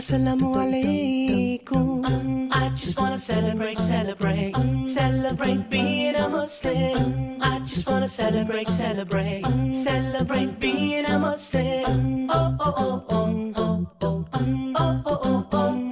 Assalamu alaikum. I just wanna celebrate, celebrate, celebrate being a Muslim. I just wanna celebrate, celebrate, celebrate being a Muslim. Oh oh oh oh oh oh oh oh oh oh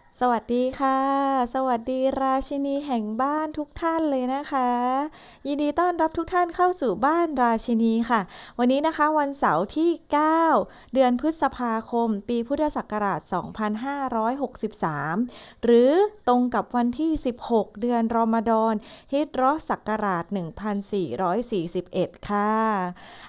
สวัสดีค่ะ สวัสดีราชินีแห่งบ้านทุกท่านเลยนะคะ ยินดีต้อนรับทุกท่านเข้าสู่บ้านราชินีค่ะ วันนี้นะคะวันเสาร์ที่ 9 เดือนพฤษภาคม ปีพุทธศักราช 2563 หรือตรงกับวันที่ 16 เดือนรอมฎอนฮิจเราะห์ศักราช 1441 ค่ะ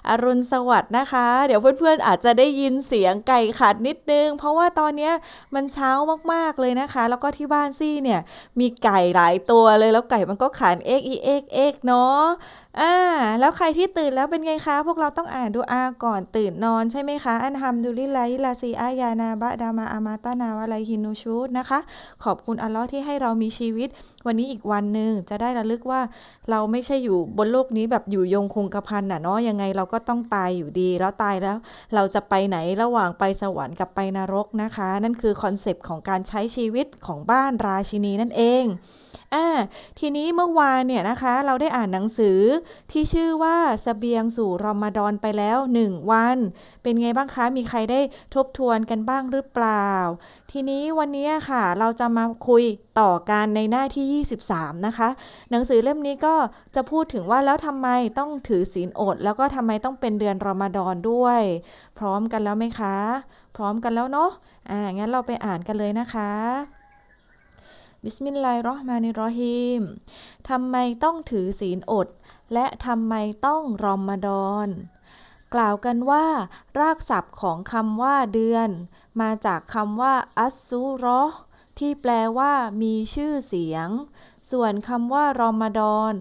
อรุณสวัสดิ์นะคะ เดี๋ยวเพื่อนๆอาจจะได้ยินเสียงไก่ขัดนิดนึง เพราะว่าตอนนี้มันเช้ามากๆเลยนะคะ แล้วก็ที่บ้านซี่เนี่ยมีไก่หลายตัวเลยแล้วไก่มันก็ขานเอ็กอีเอ็กเอ็กเนาะ อ่าแล้วใครที่ตื่นแล้วเป็นไงคะ พวกเราต้องอ่านดูอาก่อนตื่นนอนใช่ไหมคะ อันฮัมดุลิลลาฮิลาซีอายานาบะดามาอามาตานาวะไลฮินูชูดนะคะ ขอบคุณอัลลอฮ์ที่ให้เรามีชีวิต วันนี้อีกวันหนึ่งจะได้ระลึกว่าเราไม่ใช่อยู่บนโลกนี้แบบอยู่ยงคงกระพันน่ะเนาะยังไงเราก็ต้องตายอยู่ดีแล้วตายแล้ว เราจะไปไหนระหว่างไปสวรรค์กับไปนรกนะคะ นั่นคือคอนเซปต์ของการใช้ชีวิตของบ้านราชินีนั่นเอง อ่าทีนี้เมื่อวานเนี่ยนะคะ เราได้อ่านหนังสือที่ชื่อว่าสเสบียงสู่รอมฎอนไปแล้ว 1 วัน เป็นไงบ้างคะ มีใครได้ทบทวนกันบ้างหรือเปล่า ทีนี้วันนี้ค่ะ เราจะมาคุยต่อกันในหน้าที่ 23 นะคะ หนังสือเล่มนี้ก็จะพูดถึงว่าแล้วทำไมต้องถือศีลอด แล้วก็ทำไมต้องเป็นเดือนรอมฎอนด้วย พร้อมกันแล้วไหมคะ พร้อมกันแล้วเนาะอ่างั้นเราไปอ่านกันเลยนะคะ บิสมิลลาฮิรเราะห์มานิรเราะฮีมทำไมต้องถือศีลอด และทำไมต้องรอมฎอนกล่าวกันว่า รากศัพท์ของคำว่าเดือน มาจากคำว่าอัสซูรอที่แปลว่ามีชื่อเสียง ส่วนคำว่ารอมฎอน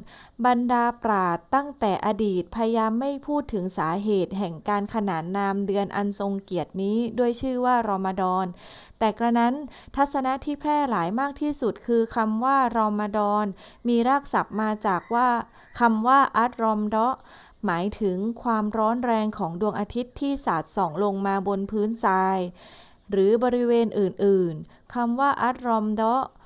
บรรดาปราดตั้งแต่อดีตพยายามไม่พูดถึงสาเหตุแห่งการขนานนามเดือนอันทรงเกียรตินี้ด้วยชื่อว่ารอมฎอนแต่กระนั้นทัศนะที่แพร่หลายมากที่สุดคือคำว่ารอมฎอนมีรากศัพท์มาจากว่าคำว่าอัตรอมดะหมายถึงความร้อนแรงของดวงอาทิตย์ที่สาดส่องลงมาบนพื้นทราย หรือบริเวณอื่นๆคำว่าอัตรอมดะเอ่อ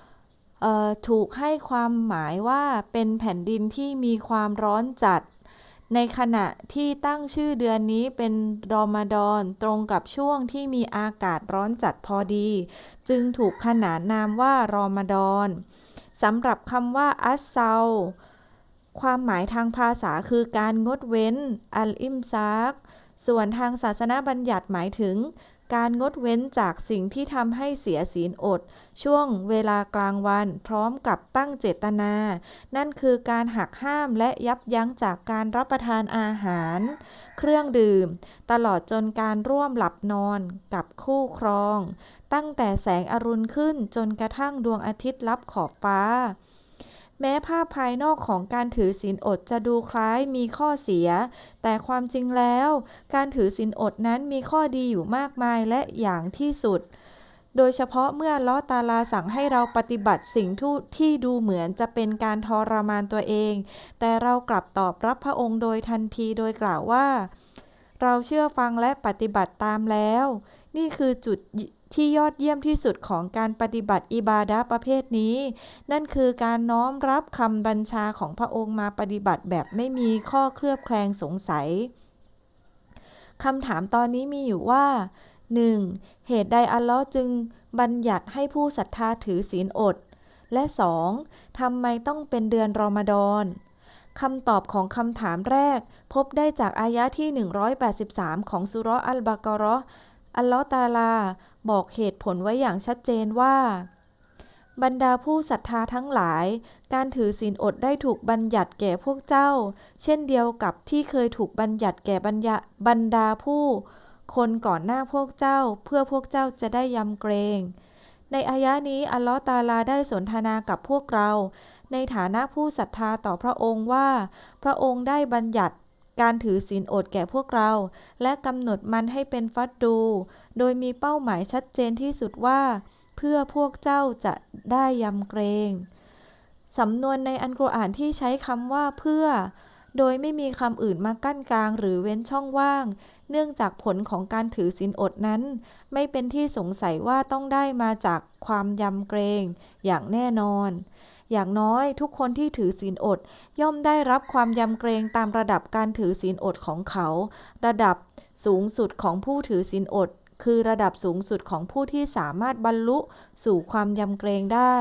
ถูกให้ความหมายว่าเป็นแผ่นดินที่มีความร้อนจัด ในขณะที่ตั้งชื่อเดือนนี้เป็นรอมฎอนตรงกับช่วงที่มีอากาศร้อนจัดพอดี จึงถูกขนานนามว่ารอมฎอนสำหรับคำว่าอัสเซาความหมายทางภาษาคือการงดเว้น อัลอิมซากส่วนทางศาสนาบัญญัติหมายถึง การงดเว้นจากสิ่งที่ทำให้เสียศีลอด ช่วงเวลากลางวัน พร้อมกับตั้งเจตนา นั่นคือการหักห้ามและยับยั้งจากการรับประทานอาหาร เครื่องดื่ม ตลอดจนการร่วมหลับนอนกับคู่ครอง ตั้งแต่แสงอรุณขึ้นจนกระทั่งดวงอาทิตย์ลับขอบฟ้า แม้ภาพภายนอกของการถือศีลอดจะดูคล้ายมีข้อเสีย แต่ความจริงแล้ว การถือศีลอดนั้นมีข้อดีอยู่มากมายและอย่างที่สุด โดยเฉพาะเมื่อลอตาลาสั่งให้เราปฏิบัติสิ่งทุที่ดูเหมือนจะเป็นการทรมานตัวเอง แต่เรากลับตอบรับพระองค์โดยทันทีโดยกล่าวว่า เราเชื่อฟังและปฏิบัติตามแล้ว นี่คือจุด ที่ยอดเยี่ยมที่สุดของการปฏิบัติอิบาดะประเภทนี้ นั่นคือการน้อมรับคำบัญชาของพระองค์มาปฏิบัติแบบไม่มีข้อเคลือบแคลงสงสัยคำถามตอนนี้มีอยู่ว่า 1. เหตุใดอัลลอฮ์จึงบัญญัติให้ผู้ศรัทธาถือศีลอด และ 2. ทำไมต้องเป็นเดือนรอมฎอนคำตอบของคำถามแรก พบได้จากอายะที่ 183 ของสุราะห์อัลบากราะห์อัลลอฮ์ตาลา บอกเหตุผลไว้อย่างชัดเจนว่า บรรดาผู้ศรัทธาทั้งหลาย การถือศีลอดได้ถูกบัญญัติแก่พวกเจ้า เช่นเดียวกับที่เคยถูกบัญญัติแก่บรรยาบรรดาผู้ คนก่อนหน้าพวกเจ้า เพื่อพวกเจ้าจะได้ยำเกรงในอายะนี้อัลลอฮ์ตาลาได้สนทนากับพวกเรา ในฐานะผู้ศรัทธาต่อพระองค์ว่า พระองค์ได้บัญญัติ การถือศีลอดแก่พวกเรา และกำหนดมันให้เป็นฟัดดู โดยมีเป้าหมายชัดเจนที่สุดว่า เพื่อพวกเจ้าจะได้ยำเกรงสำนวนในอันกุรอานที่ใช้คำว่าเพื่อ โดยไม่มีคำอื่นมากั้นกลางหรือเว้นช่องว่าง เนื่องจากผลของการถือศีลอดนั้น ไม่เป็นที่สงสัยว่าต้องได้มาจากความยำเกรงอย่างแน่นอน อย่างน้อยทุกคนที่ถือศีลอด ย่อมได้รับความยำเกรงตามระดับการถือศีลอดของเขา ระดับสูงสุดของผู้ถือศีลอด คือระดับสูงสุดของผู้ที่สามารถบรรลุสู่ความยำเกรงได้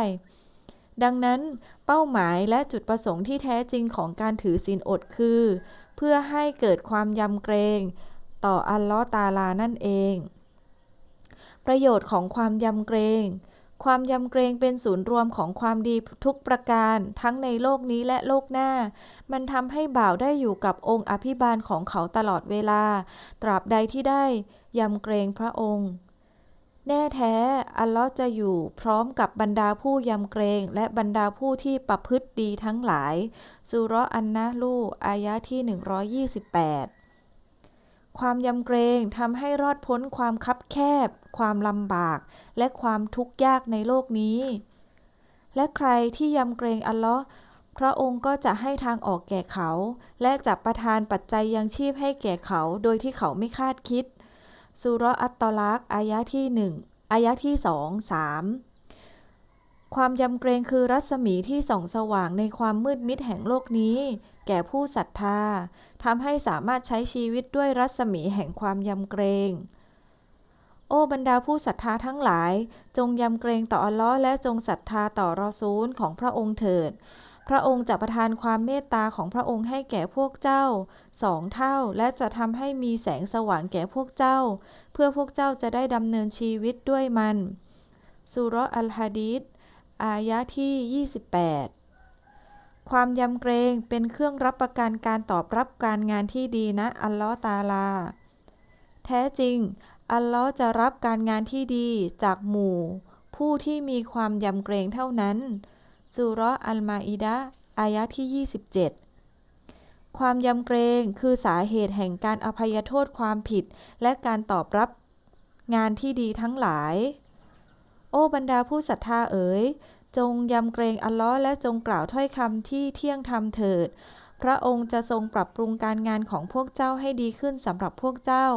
ดังนั้น เป้าหมายและจุดประสงค์ที่แท้จริงของการถือศีลอดคือ เพื่อให้เกิดความยำเกรง ต่ออัลลอฮ์ตาลานั่นเอง ประโยชน์ของความยำเกรง ความยำเกรงเป็นศูนย์รวมของความดีทุกประการ ทั้งในโลกนี้และโลกหน้า มันทำให้บ่าวได้อยู่กับองค์อภิบาลของเขาตลอดเวลา ตราบใดที่ได้ยำเกรงพระองค์แน่แท้ อัลลอฮ์จะอยู่พร้อมกับบรรดาผู้ยำเกรง และบรรดาผู้ที่ประพฤติดีทั้งหลายสุรอันนะลูอายะที่ 128 ความยำเกรงทำให้รอดพ้นความคับแคบ ความลำบาก และความทุกข์ยากในโลกนี้ และใครที่ยำเกรงอัลลอฮ์พระองค์ก็จะให้ทางออกแก่เขา และจะประทานปัจจัยยังชีพให้แก่เขาโดยที่เขาไม่คาดคิดสุรอัตตลักอายะที่หนึ่งอายะที่สองสามความยำเกรงคือรัศมีที่ส่องสว่างในความมืดมิดแห่งโลกนี้ แก่ผู้ศรัทธาทำให้สามารถใช้ชีวิตด้วยรัศมีแห่งความยำเกรง โอ้บรรดาผู้ศรัทธาทั้งหลาย จงยำเกรงต่ออัลลอฮ์และจงศรัทธาต่อรอซูลของพระองค์เถิด พระองค์จะประทานความเมตตาของพระองค์ให้แก่พวกเจ้าสองเท่าและจะทำให้มีแสงสว่างแก่พวกเจ้า เพื่อพวกเจ้าจะได้ดำเนินชีวิตด้วยมันสุรอัลฮะดีษอายะที่ 28 ความยำเกรงเป็นเครื่องรับประกันการตอบรับการงานที่ดีนะอัลลอฮ์ตาลา แท้จริง อัลลอฮ์จะรับการงานที่ดีจากหมู่ ผู้ที่มีความยำเกรงเท่านั้นสุราะห์อัลมาอิดะอายะที่ 27 ความยำเกรงคือสาเหตุแห่งการอภัยโทษความผิด และการตอบรับงานที่ดีทั้งหลาย โอ้บรรดาผู้ศรัทธาเอ๋ยจงยำเกรงอัลลอฮ์และจงกล่าวถ้อยคำที่เที่ยงธรรมเถิด ระองค์จะทรงปรับปรุงการงานของพวกเจ้าให้ดีขึ้นสำหรับพวกเจ้า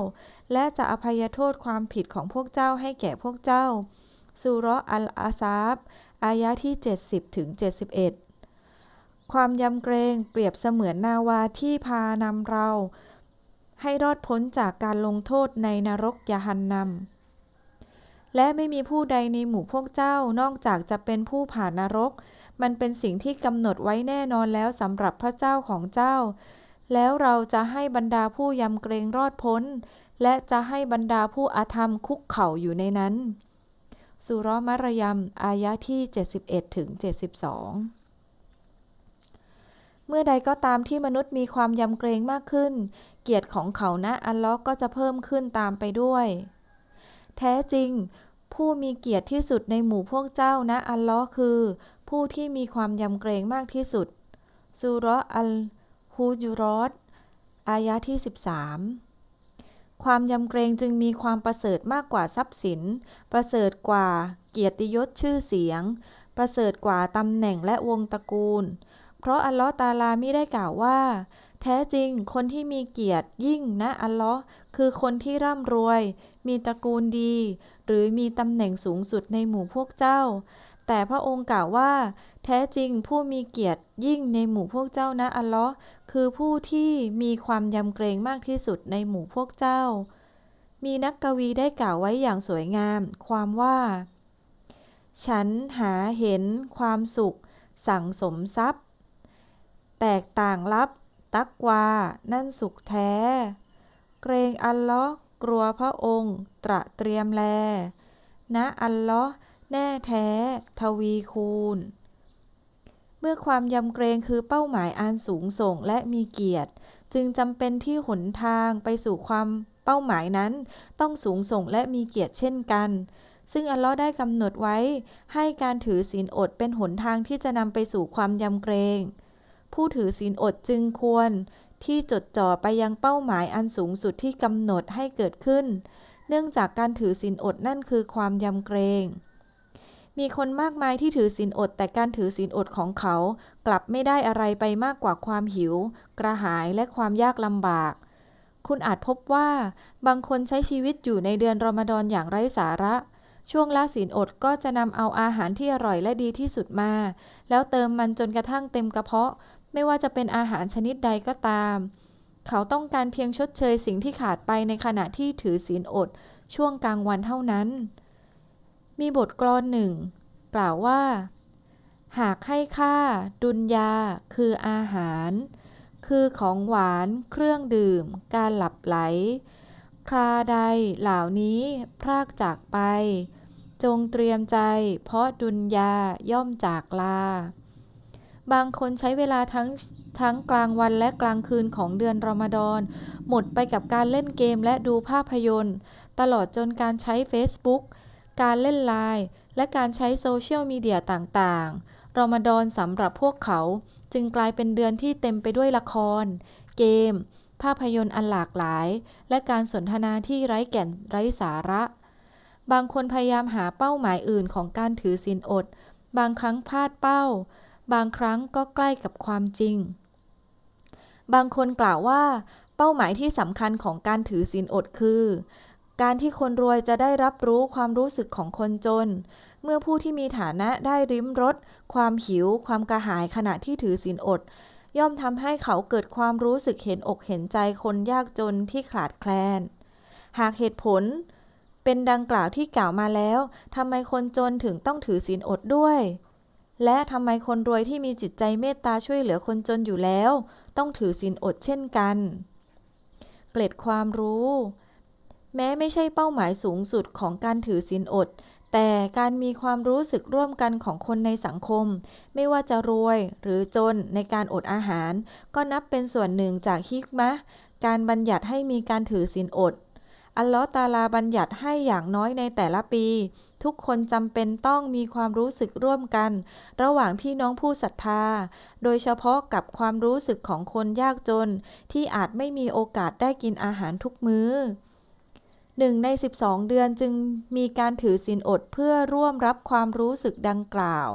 และจะอภัยโทษความผิดของพวกเจ้าให้แก่พวกเจ้าสุราะห์อัลอาซาบอายะที่ 70ถึง71 ความยำเกรงเปรียบเสมือนนาวาที่พานำเรา ให้รอดพ้นจากการลงโทษในนรกยะฮันนัมและไม่มีผู้ใดในหมู่พวกเจ้านอกจากจะเป็นผู้ผ่านนรก มันเป็นสิ่งที่กำหนดไว้แน่นอนแล้วสำหรับพระเจ้าของเจ้า แล้วเราจะให้บรรดาผู้ยำเกรงรอดพ้น และจะให้บรรดาผู้อาธรรมคุกเข่าอยู่ในนั้น สุรมารยมอายะที่ 71ถึง72เมื่อใดก็ตามที่มนุษย์มีความยำเกรงมากขึ้น เกียรติของเขานะอัลลอฮ์ก็จะเพิ่มขึ้นตามไปด้วย แท้จริง ผู้มีเกียรติที่สุดในหมู่พวกเจ้านะอัลลอฮ์คือ ผู้ที่มีความยำเกรงมากที่สุดสุรอัลฮูจุรอตอายะที่ 13 ความยำเกรงจึงมีความประเสริฐมากกว่าทรัพย์สิน ประเสริฐกว่าเกียรติยศชื่อเสียง ประเสริฐกว่าตำแหน่งและวงตระกูล เพราะอัลลอฮ์ตาลาไม่ได้กล่าวว่า แท้จริงคนที่มีเกียรติยิ่งนะอัลลอฮ์คือคนที่ร่ำรวย มีตระกูลดี หรือมีตำแหน่งสูงสุดในหมู่พวกเจ้า แต่พระองค์กล่าวว่า แท้จริงผู้มีเกียรติยิ่งในหมู่พวกเจ้านะอัลลอฮ์คือผู้ที่มีความยำเกรงมากที่สุดในหมู่พวกเจ้า มีนักกวีได้กล่าวไว้อย่างสวยงาม ความว่า ฉันหาเห็นความสุข สั่งสมทรัพย์ แตกต่างลับ ตักวา นั่นสุขแท้ เกรงอัลลอฮ์ กลัวพระองค์ตระเตรียมแลนะอัลลอฮ์แน่แท้ทวีคูณ เมื่อความยำเกรงคือเป้าหมายอันสูงส่งและมีเกียรติ จึงจำเป็นที่หนทางไปสู่ความเป้าหมายนั้น ต้องสูงส่งและมีเกียรติเช่นกัน ซึ่งอัลลอฮ์ได้กำหนดไว้ ให้การถือศีลอดเป็นหนทางที่จะนำไปสู่ความยำเกรง ผู้ถือศีลอดจึงควร ที่จดจ่อไปยังเป้าหมายอันสูงสุดที่กำหนดให้เกิดขึ้น เนื่องจากการถือศีลอดนั่นคือความยำเกรง มีคนมากมายที่ถือศีลอด แต่การถือศีลอดของเขา กลับไม่ได้อะไรไปมากกว่าความหิว กระหายและความยากลำบาก คุณอาจพบว่าบางคนใช้ชีวิตอยู่ในเดือนรอมฎอนอย่างไร้สาระช่วงละศีลอดก็จะนำเอาอาหารที่อร่อยและดีที่สุดมา แล้วเติมมันจนกระทั่งเต็มกระเพาะ ไม่ว่าจะเป็นอาหารชนิดใดก็ตาม เขาต้องการเพียงชดเชยสิ่งที่ขาดไปในขณะที่ถือศีลอดช่วงกลางวันเท่านั้น มีบทกลอนหนึ่ง กล่าวว่า หากให้ค่า ดุลยา คืออาหาร คือของหวาน เครื่องดื่ม การหลับไหล คราใดเหล่านี้พรากจากไป จงเตรียมใจ เพราะดุลยาย่อมจากลา บางคนใช้เวลาทั้งทั้งกลางวันและกลางคืนของเดือนรอมฎอน หมดไปกับการเล่นเกมและดูภาพยนตร์ ตลอดจนการใช้ Facebook การเล่นไลน์และการใช้โซเชียลมีเดียต่างๆ รอมฎอนสำหรับพวกเขาจึงกลายเป็นเดือนที่เต็มไปด้วยละคร เกม ภาพยนตร์อันหลากหลาย และการสนทนาที่ไร้แก่นไร้สาระ บางคนพยายามหาเป้าหมายอื่นของการถือศีลอด บางครั้งพลาดเป้า บางครั้งก็ใกล้กับความจริง บางคนกล่าวว่า เป้าหมายที่สำคัญของการถือศีลอดคือ การที่คนรวยจะได้รับรู้ความรู้สึกของคนจน เมื่อผู้ที่มีฐานะได้ริมรสความหิว ความกระหายขณะที่ถือศีลอด ย่อมทำให้เขาเกิดความรู้สึกเห็นอกเห็นใจคนยากจนที่ขาดแคลน หากเหตุผลเป็นดังกล่าวที่กล่าวมาแล้ว ทำไมคนจนถึงต้องถือศีลอดด้วย และทำไมคนรวยที่มีจิตใจเมตตาช่วยเหลือคนจนอยู่แล้ว ต้องถือศีลอดเช่นกัน เกล็ดความรู้ แม้ไม่ใช่เป้าหมายสูงสุดของการถือศีลอด แต่การมีความรู้สึกร่วมกันของคนในสังคม ไม่ว่าจะรวยหรือจนในการอดอาหาร ก็นับเป็นส่วนหนึ่งจากฮิกมะ การบัญญัติให้มีการถือศีลอด อัลลอฮ์ตาลาบัญญัติให้อย่างน้อยในแต่ละปี ทุกคนจำเป็นต้องมีความรู้สึกร่วมกัน ระหว่างพี่น้องผู้ศรัทธา โดยเฉพาะกับความรู้สึกของคนยากจน ที่อาจไม่มีโอกาสได้กินอาหารทุกมื้อหนึ่งใน 12 เดือนจึงมีการถือศีลอดเพื่อร่วมรับความรู้สึกดังกล่าว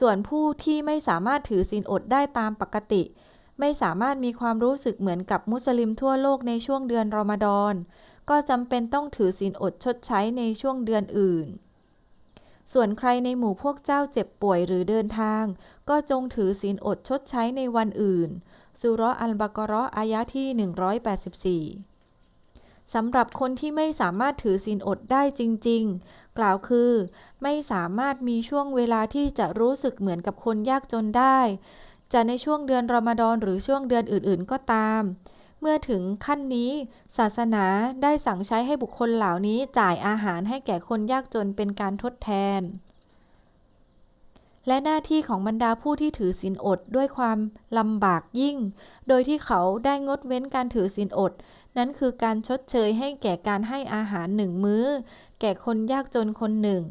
ส่วนผู้ที่ไม่สามารถถือศีลอดได้ตามปกติ ไม่สามารถมีความรู้สึกเหมือนกับมุสลิมทั่วโลกในช่วงเดือนรอมฎอน ก็จำเป็นต้องถือศีลอดชดใช้ในช่วงเดือนอื่น ส่วนใครในหมู่พวกเจ้าเจ็บป่วยหรือเดินทาง ก็จงถือศีลอดชดใช้ในวันอื่นสุรอัลบากอเราะห์อายะที่ 184 สำหรับคนที่ไม่สามารถถือศีลอดได้จริง ๆ กล่าวคือ ไม่สามารถมีช่วงเวลาที่จะรู้สึกเหมือนกับคนยากจนได้ จะในช่วงเดือนรอมฎอนหรือช่วงเดือนอื่น ๆ ก็ตาม เมื่อถึงขั้นนี้ ศาสนาได้สั่งใช้ให้บุคคลเหล่านี้จ่ายอาหารให้แก่คนยากจนเป็นการทดแทน และหน้าที่ของบรรดาผู้ที่ถือศีลอดด้วยความลำบากยิ่ง โดยที่เขาได้งดเว้นการถือศีลอด นั่นคือการชดเชยให้แก่การให้อาหารหนึ่งมื้อ แก่คนยากจนคนหนึ่ง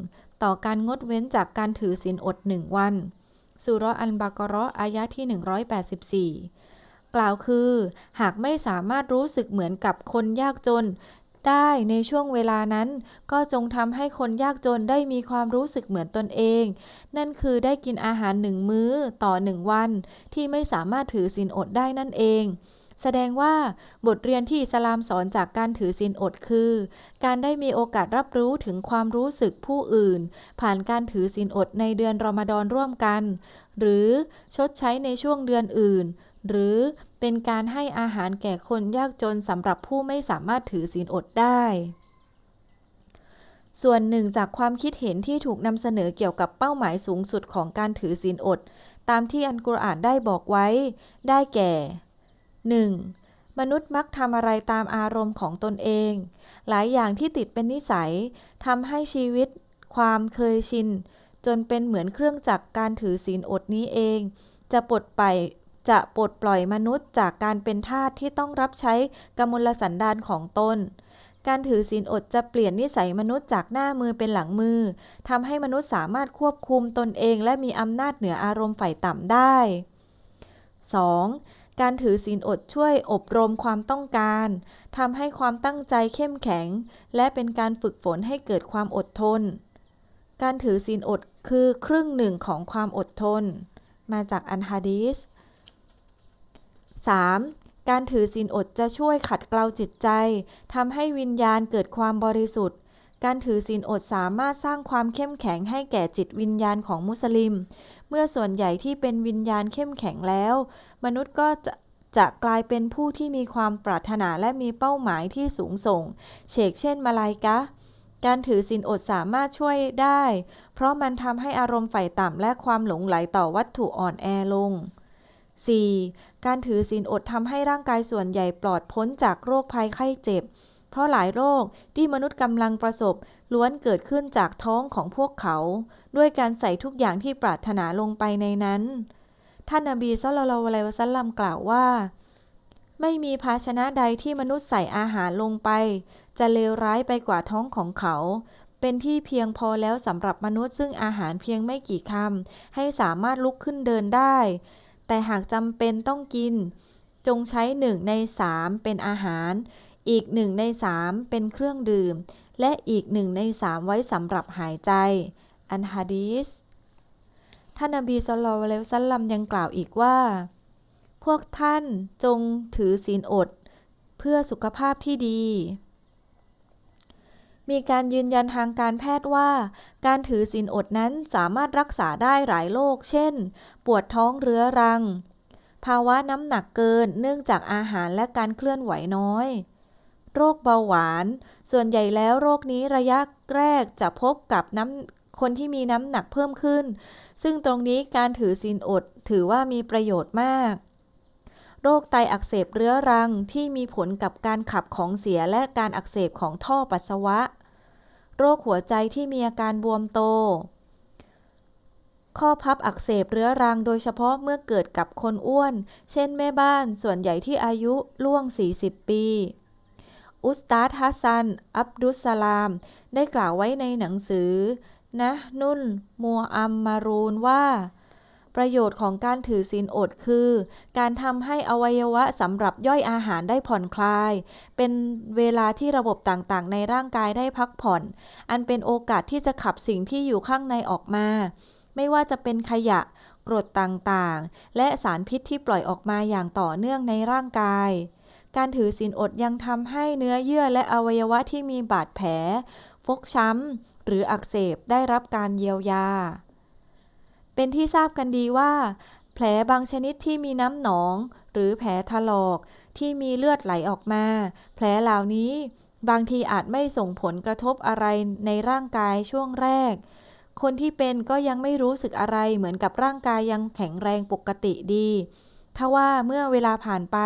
ต่อการงดเว้นจากการถือศีลอดหนึ่งวันสุราะห์อันบากอเราะห์อายะที่ 184 กล่าวคือ หากไม่สามารถรู้สึกเหมือนกับคนยากจน ได้ในช่วงเวลานั้น ก็จงทำให้คนยากจนได้มีความรู้สึกเหมือนตนเอง นั่นคือได้กินอาหารหนึ่งมื้อต่อหนึ่งวัน ที่ไม่สามารถถือศีลอดได้นั่นเองแสดงว่าบทเรียนที่อิสลามสอนจากการถือศีลอดคือ การได้มีโอกาสรับรู้ถึงความรู้สึกผู้อื่น ผ่านการถือศีลอดในเดือนรอมฎอนร่วมกัน หรือชดใช้ในช่วงเดือนอื่น หรือเป็นการให้อาหารแก่คนยากจนสำหรับผู้ไม่สามารถถือศีลอดได้ ส่วนหนึ่งจากความคิดเห็นที่ถูกนำเสนอเกี่ยวกับเป้าหมายสูงสุดของการถือศีลอด ตามที่อันกุรอานได้บอกไว้ ได้แก่ 1. มนุษย์มักทำอะไรตามอารมณ์ของตนเอง หลายอย่างที่ติดเป็นนิสัยทำให้ชีวิต ความเคยชินจนเป็นเหมือนเครื่องจักรการถือศีลอดนี้เอง จะปลดไป จะปลดปล่อยมนุษย์จากการเป็นทาสที่ต้องรับใช้กมลสันดานของตน การถือศีลอดจะเปลี่ยนนิสัยมนุษย์จากหน้ามือเป็นหลังมือทำให้มนุษย์สามารถควบคุมตนเอง และมีอำนาจเหนืออารมณ์ฝ่ายต่ำได้ 2. การถือศีลอดช่วยอบรมความต้องการทำให้ความตั้งใจเข้มแข็ง และเป็นการฝึกฝนให้เกิดความอดทน การถือศีลอดคือครึ่งหนึ่งของความอดทน มาจากอันฮะดีส 3. การถือศีลอดจะช่วยขัดเกลาจิตใจทำให้วิญญาณเกิดความบริสุทธิ์ การถือศีลอดสามารถสร้างความเข้มแข็งให้แก่จิตวิญญาณของมุสลิม เมื่อส่วนใหญ่ที่เป็นวิญญาณเข้มแข็งแล้ว มนุษย์ก็จะจะกลายเป็นผู้ที่มีความปรารถนาและมีเป้าหมายที่สูงส่ง เชกเช่นมาลายกะ การถือศีลอดสามารถช่วยได้ เพราะมันทำให้อารมณ์ฝ่ต่ำและความหลงไหลต่อวัตถุอ่อนแอลง 4. การถือศีลอดทำให้ร่างกายส่วนใหญ่ปลอดพ้นจากโรคภัยไข้เจ็บ เพราะหลายโรคที่มนุษย์กำลังประสบ ล้วนเกิดขึ้นจากท้องของพวกเขา ด้วยการใส่ทุกอย่างที่ปรารถนาลงไปในนั้น ท่านนบีศ็อลลัลลอฮุอะลัยฮิวะซัลลัมกล่าวว่า ไม่มีภาชนะใดที่มนุษย์ใส่อาหารลงไป จะเลวร้ายไปกว่าท้องของเขาเป็นที่เพียงพอแล้วสำหรับมนุษย์ซึ่งอาหารเพียงไม่กี่คำให้สามารถลุกขึ้นเดินได้ แต่หากจำเป็นต้องกิน จงใช้หนึ่งในสามเป็นอาหาร อีกหนึ่งในสามเป็นเครื่องดื่ม และอีกหนึ่งในสามไว้สำหรับหายใจ อันฮะดีสท่านนบีศ็อลลัลลอฮุอะลัยฮิวซัลลัมยังกล่าวอีกว่า พวกท่านจงถือศีลอด เพื่อสุขภาพที่ดี มีการยืนยันทางการแพทย์ว่า การถือศีลอดนั้นสามารถรักษาได้หลายโรค เช่น ปวดท้องเรื้อรัง ภาวะน้ำหนักเกินเนื่องจากอาหารและการเคลื่อนไหวน้อย โรคเบาหวาน ส่วนใหญ่แล้วโรคนี้ระยะแรกจะพบกับน้ำคนที่มีน้ำหนักเพิ่มขึ้น ซึ่งตรงนี้การถือศีลอดถือว่ามีประโยชน์มาก โรคไตอักเสบเรื้อรังที่มีผลกับการขับของเสียและการอักเสบของท่อปัสสาวะ โรคหัวใจที่มีอาการบวมโต ข้อพับอักเสบเรื้อรังโดยเฉพาะเมื่อเกิดกับคนอ้วน เช่นแม่บ้านส่วนใหญ่ที่อายุล่วง 40 ปี อุสตาดฮัสซัน อับดุสสลาม ได้กล่าวไว้ในหนังสือนะนุ่นมัวอัมมารูนว่า ประโยชน์ของการถือศีลอดคือ การทำให้อวัยวะสำหรับย่อยอาหารได้ผ่อนคลาย เป็นเวลาที่ระบบต่างๆ ในร่างกายได้พักผ่อน อันเป็นโอกาสที่จะขับสิ่งที่อยู่ข้างในออกมา ไม่ว่าจะเป็นขยะกรดต่างๆ และสารพิษที่ปล่อยออกมาอย่างต่อเนื่องในร่างกาย การถือศีลอดยังทำให้เนื้อเยื่อและอวัยวะที่มีบาดแผล ฟกช้ำ หรืออักเสบได้รับการเยียวยา เป็นที่ทราบกันดีว่า แผลบางชนิดที่มีน้ำหนอง หรือแผลถลอกที่มีเลือดไหลออกมา แผลเหล่านี้บางทีอาจไม่ส่งผลกระทบอะไรในร่างกายช่วงแรก คนที่เป็นก็ยังไม่รู้สึกอะไรเหมือนกับร่างกายยังแข็งแรงปกติดีทว่าเมื่อเวลาผ่านไป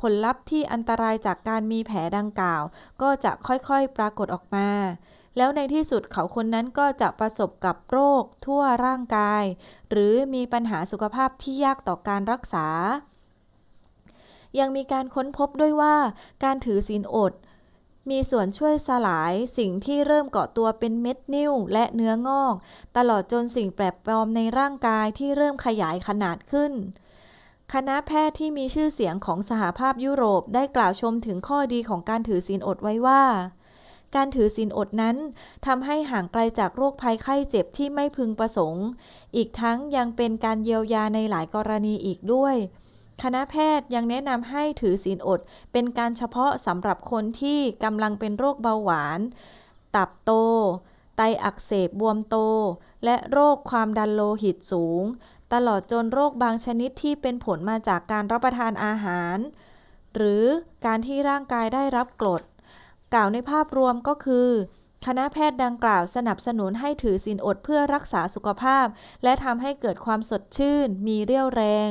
ผลลัพธ์ที่อันตรายจากการมีแผลดังกล่าว ก็จะค่อยๆปรากฏออกมา แล้วในที่สุดเขาคนนั้นก็จะประสบกับโรคทั่วร่างกาย หรือมีปัญหาสุขภาพที่ยากต่อการรักษา ยังมีการค้นพบด้วยว่า การถือศีลอด มีส่วนช่วยสลายสิ่งที่เริ่มเกาะตัวเป็นเม็ดนิ่วและเนื้องอก ตลอดจนสิ่งแปลกปลอมในร่างกายที่เริ่มขยายขนาดขึ้นคณะแพทย์ที่มีชื่อเสียงของสหภาพยุโรปได้กล่าวชมถึงข้อดีของการถือศีลอดไว้ว่า การถือศีลอดนั้นทำให้ห่างไกลจากโรคภัยไข้เจ็บที่ไม่พึงประสงค์ อีกทั้งยังเป็นการเยียวยาในหลายกรณีอีกด้วย คณะแพทย์ยังแนะนำให้ถือศีลอด เป็นการเฉพาะสำหรับคนที่กำลังเป็นโรคเบาหวาน ตับโต ไตอักเสบบวมโต และโรคความดันโลหิตสูง ตลอดจนโรคบางชนิดที่เป็นผลมาจากการรับประทานอาหาร หรือการที่ร่างกายได้รับกรด กล่าวในภาพรวมก็คือ คณะแพทย์ดังกล่าวสนับสนุนให้ถือศีลอดเพื่อรักษาสุขภาพ และทำให้เกิดความสดชื่น มีเรี่ยวแรง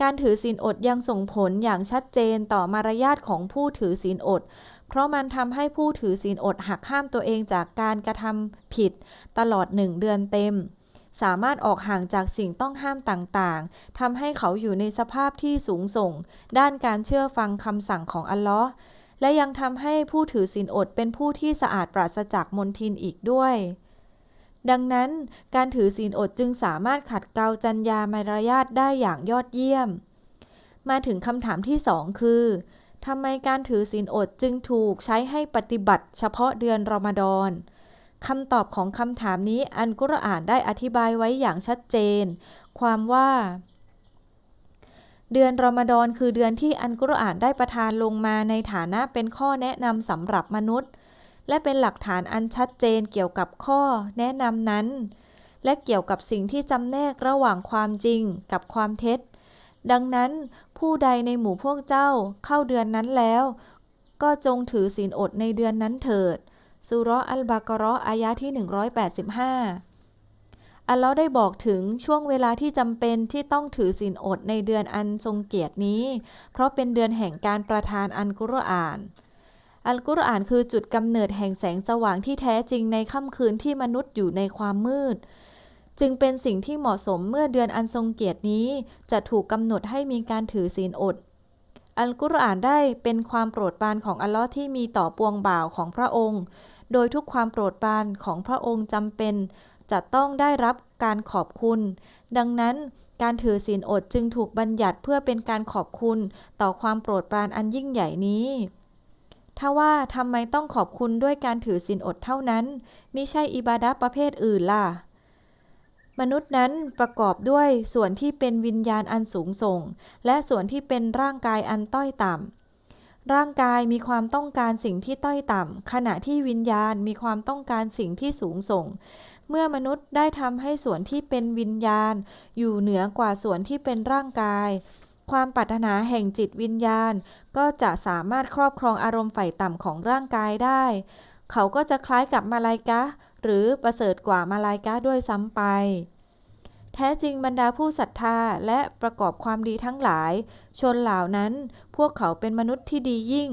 การถือศีลอดยังส่งผลอย่างชัดเจนต่อมารยาทของผู้ถือศีลอด เพราะมันทำให้ผู้ถือศีลอดหักห้ามตัวเองจากการกระทำผิด ตลอดหนึ่งเดือนเต็มสามารถออกห่างจากสิ่งต้องห้ามต่างๆ ทำให้เขาอยู่ในสภาพที่สูงส่ง ด้านการเชื่อฟังคำสั่งของอัลลอฮ์ และยังทำให้ผู้ถือศีลอดเป็นผู้ที่สะอาดปราศจากมลทินอีกด้วย ดังนั้นการถือศีลอดจึงสามารถขัดเกลาจัญญามารยาทได้อย่างยอดเยี่ยม มาถึงคำถามที่สองคือทำไมการถือศีลอดจึงถูกใช้ให้ปฏิบัติเฉพาะเดือนรอมฎอนคำตอบของคำถามนี้อันกุรอานได้อธิบายไว้อย่างชัดเจน ความว่า เดือนรอมฎอนคือเดือนที่อันกุรอานได้ประทานลงมาในฐานะเป็นข้อแนะนำสำหรับมนุษย์ และเป็นหลักฐานอันชัดเจนเกี่ยวกับข้อแนะนำนั้น และเกี่ยวกับสิ่งที่จำแนกระหว่างความจริงกับความเท็จ ดังนั้นผู้ใดในหมู่พวกเจ้าเข้าเดือนนั้นแล้ว ก็จงถือศีลอดในเดือนนั้นเถิดสุรอัลบากราะห์อายะที่ 185 อัลเลอฮ์ได้บอกถึงช่วงเวลาที่จำเป็นที่ต้องถือศีลอดในเดือนอันทรงเกียรตินี้ เพราะเป็นเดือนแห่งการประทานอันกุรอาน อัลกุรอานคือจุดกำเนิดแห่งแสงสว่างที่แท้จริงในค่ำคืนที่มนุษย์อยู่ในความมืด จึงเป็นสิ่งที่เหมาะสมเมื่อเดือนอันทรงเกียรตินี้ จะถูกกำหนดให้มีการถือศีลอด อัลกุรอานได้เป็นความโปรดปรานของอัลลอฮ์ที่มีต่อปวงบ่าวของพระองค์ โดยทุกความโปรดปรานของพระองค์จำเป็น จะต้องได้รับการขอบคุณ ดังนั้นการถือศีลอดจึงถูกบัญญัติเพื่อเป็นการขอบคุณต่อความโปรดปรานอันยิ่งใหญ่นี้ถ้าว่าทำไมต้องขอบคุณด้วยการถือศีลอดเท่านั้นมิใช่อิบาดะประเภทอื่นล่ะ มนุษย์นั้นประกอบด้วยส่วนที่เป็นวิญญาณอันสูงส่ง และส่วนที่เป็นร่างกายอันต้อยต่ำ ร่างกายมีความต้องการสิ่งที่ต้อยต่ำ ขณะที่วิญญาณมีความต้องการสิ่งที่สูงส่ง เมื่อมนุษย์ได้ทำให้ส่วนที่เป็นวิญญาณ อยู่เหนือกว่าส่วนที่เป็นร่างกาย ความปรารถนาแห่งจิตวิญญาณ ก็จะสามารถครอบครองอารมณ์ฝ่ายต่ำของร่างกายได้ เขาก็จะคล้ายกับมาลายกะ หรือประเสริฐกว่ามาลายกะด้วยซ้ำไป แท้จริงบรรดาผู้ศรัทธาและประกอบความดีทั้งหลาย ชนเหล่านั้นพวกเขาเป็นมนุษย์ที่ดียิ่ง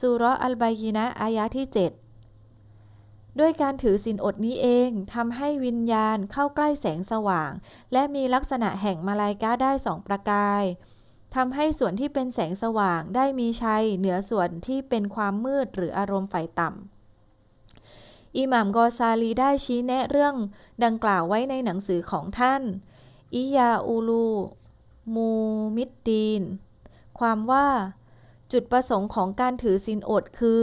สุรอัลบายีนะอายะที่ 7 ด้วยการถือศีลอดนี้เองทำให้วิญญาณเข้าใกล้แสงสว่าง และมีลักษณะแห่งมาลายกาได้สองประกายทำให้ส่วนที่เป็นแสงสว่างได้มีชัยเหนือส่วนที่เป็นความมืดหรืออารมณ์ฝ่ายต่ำ อิหม่ามกอซาลีได้ชี้แนะเรื่องดังกล่าวไว้ในหนังสือของท่าน อิยาอูลูมูมิดดีน ความว่า จุดประสงค์ของการถือศีลอดคือ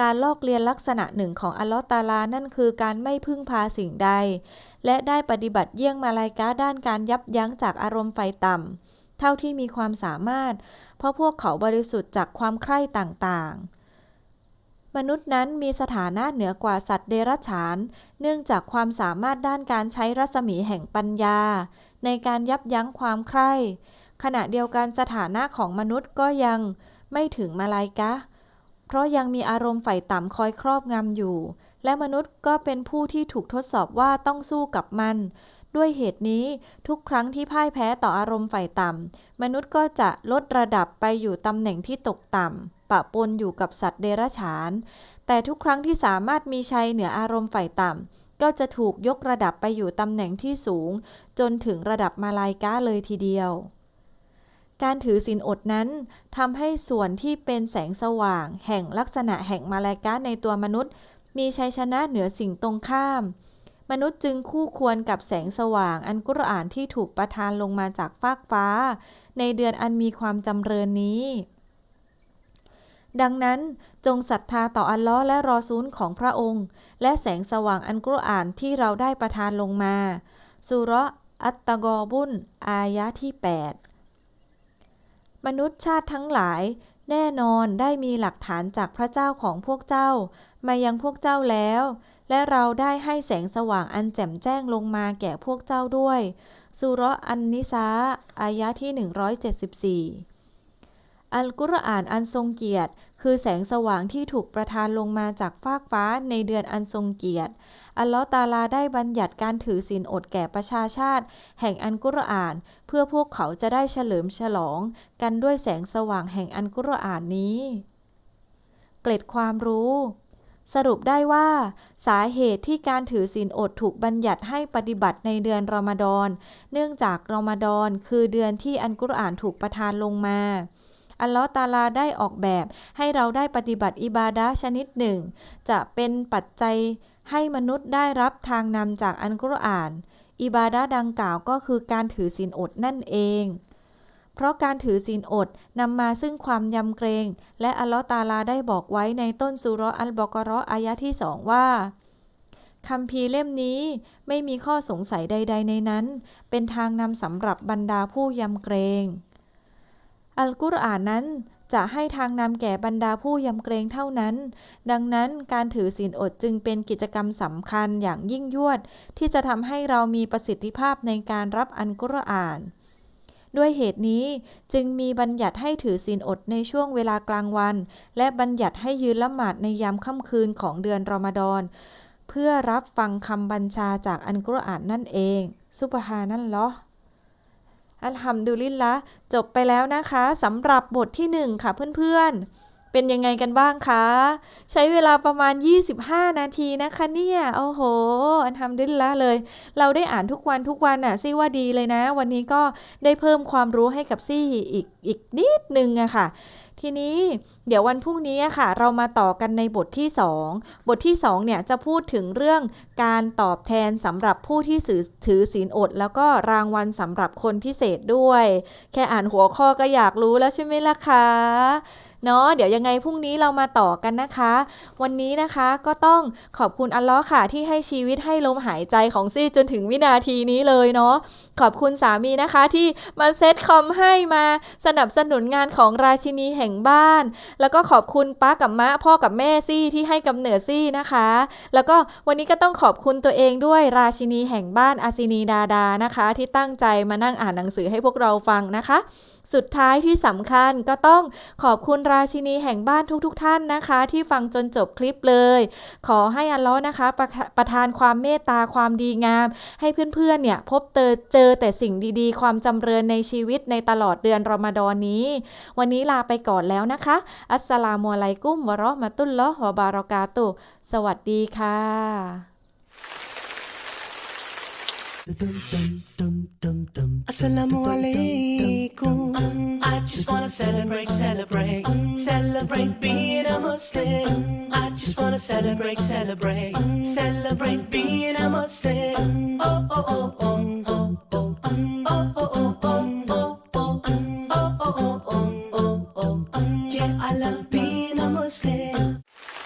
การลอกเลียนลักษณะหนึ่งของอัลลอฮ์ตาลา นั่นคือการไม่พึ่งพาสิ่งใด และได้ปฏิบัติเยี่ยงมาลายกาด้านการยับยั้งจากอารมณ์ไฟต่ำเท่าที่มีความสามารถ เพราะพวกเขาบริสุทธิ์จากความใคร่ต่างๆ มนุษย์นั้นมีสถานะเหนือกว่าสัตว์เดรัจฉาน เนื่องจากความสามารถด้านการใช้รัศมีแห่งปัญญา ในการยับยั้งความใคร่ขณะเดียวกันสถานะของมนุษย์ก็ยังไม่ถึงมาลายกะ เพราะยังมีอารมณ์ฝ่ต่ำคอยครอบงำอยู่ และมนุษย์ก็เป็นผู้ที่ถูกทดสอบว่าต้องสู้กับมัน ด้วยเหตุนี้ทุกครั้งที่พ่ายแพ้ต่ออารมณ์ฝ่ายต่ำมนุษย์ก็จะลดระดับไปอยู่ตำแหน่งที่ตกต่ำปะปนอยู่กับสัตว์เดรัจฉาน แต่ทุกครั้งที่สามารถมีชัยเหนืออารมณ์ฝ่ายต่ำก็จะถูกยกระดับไปอยู่ตำแหน่งที่สูง จนถึงระดับมาลายกาเลยทีเดียวการถือศีลอดนั้นทำให้ส่วนที่เป็นแสงสว่าง แห่งลักษณะแห่งมาลายกาในตัวมนุษย์ มีชัยชนะเหนือสิ่งตรงข้าม มนุษย์จึงคู่ควรกับแสงสว่างอันกุรอานที่ถูกประทานลงมาจากฟากฟ้า ในเดือนอันมีความจำเริญนี้ ดังนั้นจงศรัทธาต่ออัลลอฮ์และรอซูลของพระองค์ และแสงสว่างอันกุรอานที่เราได้ประทานลงมาสุราะห์อัตตกอบุนอายะที่ 8 มนุษย์ชาติทั้งหลาย แน่นอนได้มีหลักฐานจากพระเจ้าของพวกเจ้า มายังพวกเจ้าแล้ว และเราได้ให้แสงสว่างอันแจ่มแจ้งลงมาแก่พวกเจ้าด้วยสุราะอันนิซาอายะที่ 174 อัลกุรอานอันทรงเกียรติ คือแสงสว่างที่ถูกประทานลงมาจากฟากฟ้าในเดือนอันทรงเกียรติ อัลลอฮ์ตาลาได้บัญญัติการถือศีลอดแก่ประชาชาติ แห่งอันกุรอาน เพื่อพวกเขาจะได้เฉลิมฉลอง กันด้วยแสงสว่างแห่งอันกุรอานนี้ เกล็ดความรู้ สรุปได้ว่า สาเหตุที่การถือศีลอดถูกบัญญัติให้ปฏิบัติในเดือนรอมฎอน เนื่องจากรอมฎอนคือเดือนที่อันกุรอานถูกประทานลงมา อัลลอฮ์ตาลาได้ออกแบบให้เราได้ปฏิบัติอิบาดะชนิดหนึ่ง จะเป็นปัจจัยให้มนุษย์ได้รับทางนำจากอันกุรอาน อิบาดะดังกล่าวก็คือการถือศีลอดนั่นเอง เพราะการถือศีลอดนำมาซึ่งความยำเกรง และอัลลอฮ์ตาลาได้บอกไว้ในต้นสุรอัลบกราะห์อายะที่สองว่าคัมภีเล่มนี้ไม่มีข้อสงสัยใด ๆ ในนั้น เป็นทางนำสำหรับบรรดาผู้ยำเกรง อัลกุรอานนั้นจะให้ทางนำแก่บรรดาผู้ยำเกรงเท่านั้น ดังนั้นการถือศีลอดจึงเป็นกิจกรรมสำคัญอย่างยิ่งยวด ที่จะทำให้เรามีประสิทธิภาพในการรับอัลกุรอาน ด้วยเหตุนี้จึงมีบัญญัติให้ถือศีลอดในช่วงเวลากลางวัน และบัญญัติให้ยืนละหมาดในยามค่ำคืนของเดือนรอมฎอนเพื่อรับฟังคำบัญชาจากอันกุรอานนั่นเองซุบฮานั่นเหรออัลฮัมดุลิลละจบไปแล้วนะคะสำหรับบทที่หนึ่งค่ะเพื่อนๆ เป็นยังไงกันบ้างคะ ใช้เวลาประมาณ 25 นาทีนะคะเนี่ยโอ้โห อันทำดุลิละเลย เราได้อ่านทุกวันทุกวันอะซี่ว่าดีเลยนะ วันนี้ก็ได้เพิ่มความรู้ให้กับซี่อีกอีกนิดนึงอะค่ะทีนี้เดี๋ยววันพรุ่งนี้ค่ะ เรามาต่อกันในบทที่ 2 บทที่ 2 เนี่ยจะพูดถึงเรื่องการตอบแทนสำหรับผู้ที่ถือถือศีลอด แล้วก็รางวัลสำหรับคนพิเศษด้วย แค่อ่านหัวข้อก็อยากรู้แล้วใช่ไหมล่ะคะ เนาะเดี๋ยวยังไงพรุ่งนี้เรามาต่อกันนะคะ วันนี้นะคะก็ต้องขอบคุณอัลลอฮ์ค่ะที่ให้ชีวิตให้ลมหายใจของซี่จนถึงวินาทีนี้เลยเนาะขอบคุณสามีนะคะที่มาเซตคอมให้มาสนับสนุนงานของราชินีแห่งบ้าน แล้วก็ขอบคุณป้ากับมะพ่อกับแม่ซี่ที่ให้กำเนิดซี่นะคะ แล้วก็วันนี้ก็ต้องขอบคุณตัวเองด้วยราชินีแห่งบ้านอาซินีดาดานะคะ ที่ตั้งใจมานั่งอ่านหนังสือให้พวกเราฟังนะคะ สุดท้ายที่สำคัญก็ต้องขอบคุณราชินีแห่งบ้านทุกๆทท่านนะคะ ที่ฟังจนจบคลิปเลย ขอให้อัลลอฮ์นะคะประทะประทานความเมตตาความดีงาม ให้เพื่อนๆเนี่ยพบเจอเจอแต่สิ่งดีๆ ความจำเริญในชีวิตในตลอดเดือนรอมฎอนนี้ วันนี้ลาไปก่อนแล้วนะคะ อัสสลามุอะลัยกุมวะเราะมะตุลลอฮ์วะบารอกาตุ สวัสดีค่ะ Assalamu alaikum. Um, I just wanna celebrate, celebrate, um, celebrate being a Muslim. Um, I just wanna celebrate, celebrate, celebrate being a Muslim. Oh oh oh oh oh oh oh oh oh oh oh oh oh oh oh oh oh oh. Yeah, I love being a Muslim.